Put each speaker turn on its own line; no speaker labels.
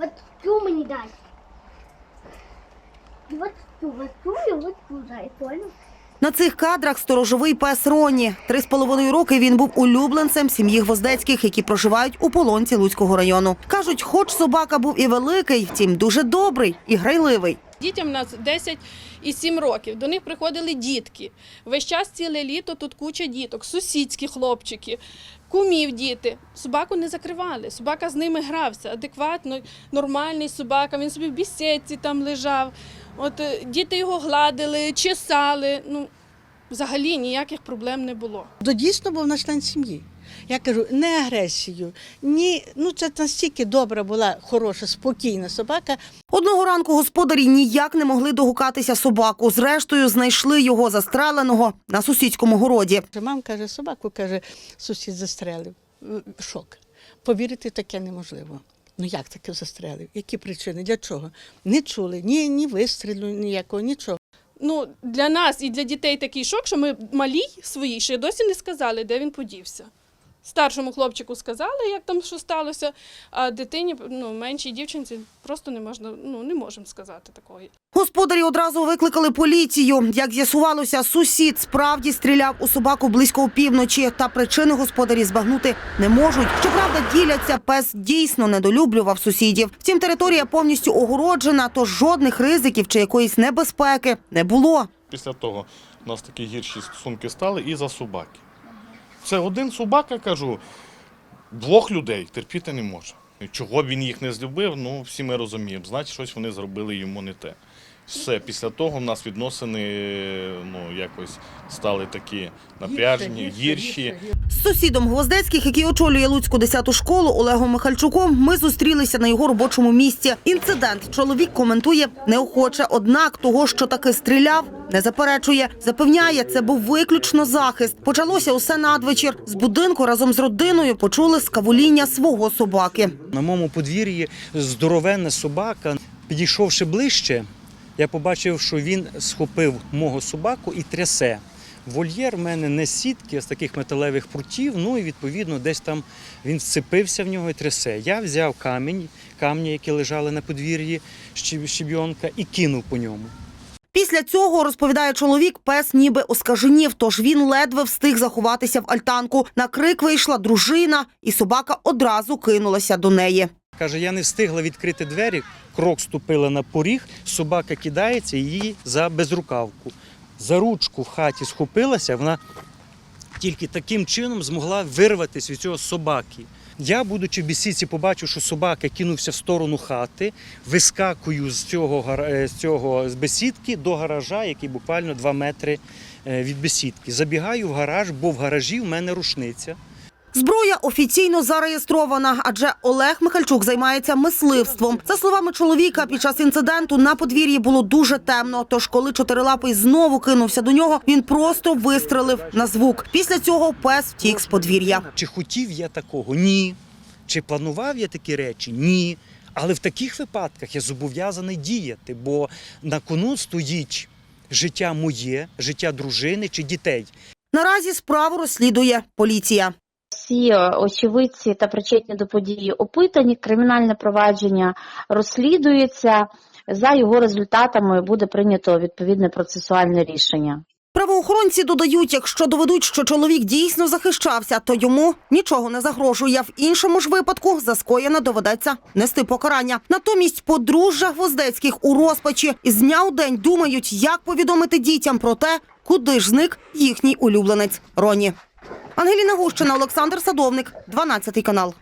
Вот цю мені дай. Вот цю, вот цю і вот цю дай, понял?
На цих кадрах сторожовий пес Роні. Три з половиною роки він був улюбленцем сім'ї Гвоздецьких, які проживають у полонці Луцького району. Кажуть, хоч собака був і великий, втім дуже добрий і грайливий.
Дітям у нас 10 і 7 років. До них приходили дітки. Весь час ціле літо тут куча діток, сусідські хлопчики, кумів діти. Собаку не закривали. Собака з ними грався. Адекватно, нормальний собака. Він собі в бісідці там лежав. От е, діти його гладили, чесали. Ну, взагалі ніяких проблем не було.
То дійсно був наш член сім'ї. Я кажу, не агресію, ні, ну це настільки добра була, хороша, спокійна собака.
Одного ранку господарі ніяк не могли догукатися собаку. Зрештою, знайшли його застреленого на сусідському городі.
Мам каже, собаку каже, сусід застрелив. Шок. Повірити таке неможливо. Ну як таке застрелив? Які причини? Для чого? Не чули, ні, ні вистрілу ніякого, нічого.
Ну, для нас і для дітей такий шок, що ми малій своїй ще досі не сказали, де він подівся. Старшому хлопчику сказали, як там що сталося, а дитині, ну, меншій дівчинці просто не можна, ну, не можемо сказати такого.
Господарі одразу викликали поліцію. Як з'ясувалося, сусід справді стріляв у собаку близько опівночі, та причини господарі збагнути не можуть. Щоправда, діляться, пес дійсно недолюблював сусідів. Втім, територія повністю огороджена, тож жодних ризиків чи якоїсь небезпеки не було.
Після того у нас такі гірші стосунки стали і за собаки. Це один собака, кажу, двох людей терпіти не може. Чого він їх не злюбив, ну всі ми розуміємо. Значить, щось вони зробили йому не те. Все, після того в нас відносини ну, якось стали такі напряжені, гірші.
З сусідом Гвоздецьких, який очолює Луцьку 10-ту школу Олегом Михальчуком, ми зустрілися на його робочому місці. Інцидент чоловік коментує неохоче, однак того, що таки стріляв, не заперечує. Запевняє, це був виключно захист. Почалося усе надвечір. З будинку разом з родиною почули скавуління свого собаки.
На моєму подвір'ї здоровенна собака. Підійшовши ближче, я побачив, що він схопив мого собаку і трясе. Вольєр в мене не сітки, з таких металевих прутів. Ну і відповідно десь там він вцепився в нього і трясе. Я взяв камінь, камні, які лежали на подвір'ї щеб- щебйонка, і кинув по ньому.
Після цього, розповідає чоловік, пес ніби оскаженів, тож він ледве встиг заховатися в альтанку. На крик вийшла дружина, і собака одразу кинулася до неї.
Каже, я не встигла відкрити двері, крок ступила на поріг, собака кидається її за безрукавку. За ручку в хаті схопилася, вона тільки таким чином змогла вирватися від цього собаки. Я, будучи в бісіці, побачив, що собака кинувся в сторону хати, вискакую з цього, е, з цього з бесідки до гаража, який буквально 2 метри е, від бесідки. Забігаю в гараж, бо в гаражі в мене рушниця.
Зброя офіційно зареєстрована, адже Олег Михальчук займається мисливством. За словами чоловіка, під час інциденту на подвір'ї було дуже темно. Тож, коли чотирилапий знову кинувся до нього, він просто вистрелив на звук. Після цього пес втік з подвір'я.
Чи хотів я такого? Ні. Чи планував я такі речі? Ні. Але в таких випадках я зобов'язаний діяти, бо на кону стоїть життя моє, життя дружини чи дітей.
Наразі справу розслідує поліція.
Всі е, очевидці та причетні до події опитані. Кримінальне провадження розслідується. За його результатами буде прийнято відповідне процесуальне рішення.
Правоохоронці додають, якщо доведуть, що чоловік дійсно захищався, то йому нічого не загрожує. В іншому ж випадку за скоєне доведеться нести покарання. Натомість подружжя Гвоздецьких у розпачі із дня день думають, як повідомити дітям про те, куди ж зник їхній улюбленець Роні. Ангеліна Гущина, Олександр Садовник, 12 канал.